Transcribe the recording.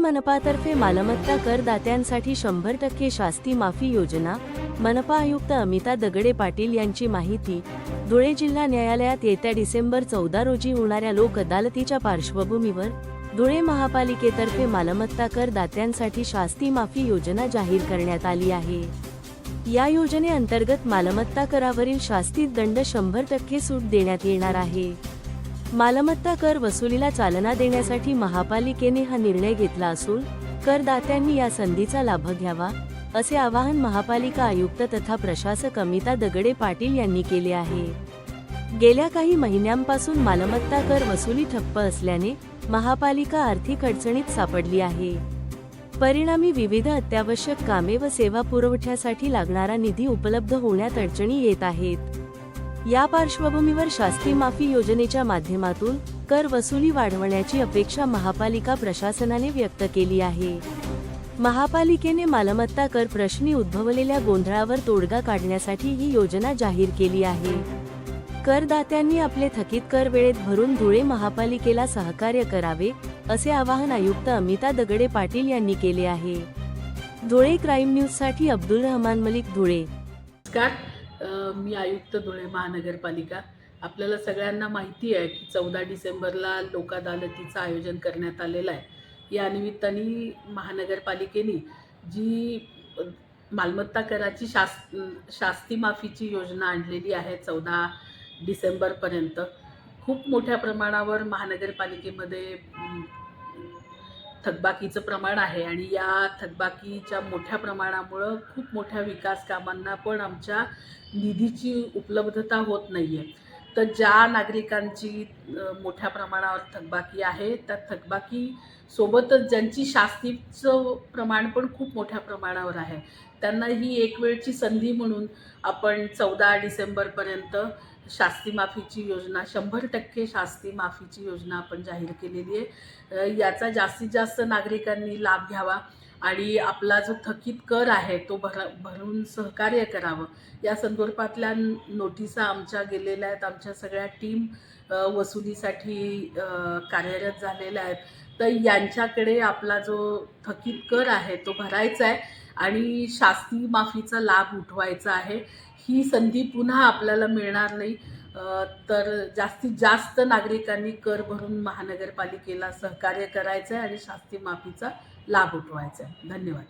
मनपातर्फे मालमत्ता करदात्यांसाठी शंभर टक्के शास्ती माफी योजना मनपा आयुक्त अमिता दगडे पाटील यांची माहिती धुळे जिल्हा न्यायालयात येत्या डिसेंबर चौदा रोजी होणाऱ्या लोक अदालतीच्या पार्श्वभूमीवर धुळे महापालिकेतर्फे मालमत्ता करदात्यांसाठी शास्ती माफी योजना जाहीर करण्यात आली आहे. या योजनेअंतर्गत मालमत्ता करावरील शास्तीत दंड शंभर टक्के सूट देण्यात येणार आहे. मालमत्ता कर वसुलीला चालना देण्यासाठी महापालिकेने हा निर्णय घेतला असून करदात्यांनी या संधीचा लाभ घ्यावा असे आवाहन महापालिका आयुक्त तथा प्रशासक अमिता दगडे पाटील यांनी केले आहे. गेल्या काही महिन्यांपासून मालमत्ता कर वसुली ठप्प असल्याने महापालिका आर्थिक अडचणीत सापडली आहे. परिणामी विविध अत्यावश्यक कामे व सेवा पुरवठ्यासाठी लागणारा निधी उपलब्ध होण्यात अडचणी येत आहेत. या पार्श्वभूमीवर शास्ती माफी योजनेच्या माध्यमातून कर वसुली वाढवण्याची अपेक्षा महापालिका प्रशासनाने व्यक्त केली आहे. महापालिकेने मालमत्ता कर प्रश्नी उद्भवलेल्या गोंधळावर तोडगा काढण्यासाठी ही योजना जाहीर केली आहे. करदात्यांनी आपले थकीत कर वेळेत भरून धुळे महापालिकेला सहकार्य करावे असे आवाहन आयुक्त अमिता दगडे पाटील यांनी केले आहे. धुळे क्राईम न्यूजसाठी अब्दुल रहमान मलिक धुळे. मी आयुक्त धुळे महानगरपालिका. आपल्याला सगळ्यांना माहिती आहे की चौदा डिसेंबरला लोक अदालतीचं आयोजन करण्यात आलेलं आहे. या निमित्ताने महानगरपालिकेने जी मालमत्ता कराची शास शास्ती माफीची योजना आणलेली आहे चौदा डिसेंबरपर्यंत खूप मोठ्या प्रमाणावर महानगरपालिकेमध्ये थकबाकीचं प्रमाण आहे आणि या थकबाकीच्या मोठ्या प्रमाणामुळं खूप मोठ्या विकास कामांना पण आमच्या निधीची उपलब्धता होत नाही आहे तर ज्या नागरिकांची मोठ्या प्रमाणावर थकबाकी आहे त्या थकबाकी सोबतच ज्यांची शास्तीचं प्रमाण पण खूप मोठ्या प्रमाणावर आहे. त्यांना ही एक वेळची संधी म्हणून आपण चौदा डिसेंबरपर्यंत शास्ती माफीची योजना शंभर टक्के शास्ती माफीची योजना आपण जाहीर केलेली आहे. याचा जास्तीत जास्त नागरिकांनी लाभ घ्यावा आणि आपला जो थकीत कर आहे तो भर भरून सहकार्य करावं. या संदर्भातल्या नोटिसा आमच्या गेलेल्या आहेत. आमच्या सगळ्या टीम वसुलीसाठी कार्यरत झालेल्या आहेत. तर यांच्याकडे आपला जो थकीत कर आहे तो भरायचा आहे आणि शास्ती माफीचा लाभ उठवायचा आहे. ही संधी पुन्हा आपल्याला मिळणार नाही. तर जास्तीत जास्त नागरिकांनी कर भरून महानगरपालिकेला सहकार्य करायचं आहे आणि शास्ती माफीचा लाभ उठवायचा आहे धन्यवाद.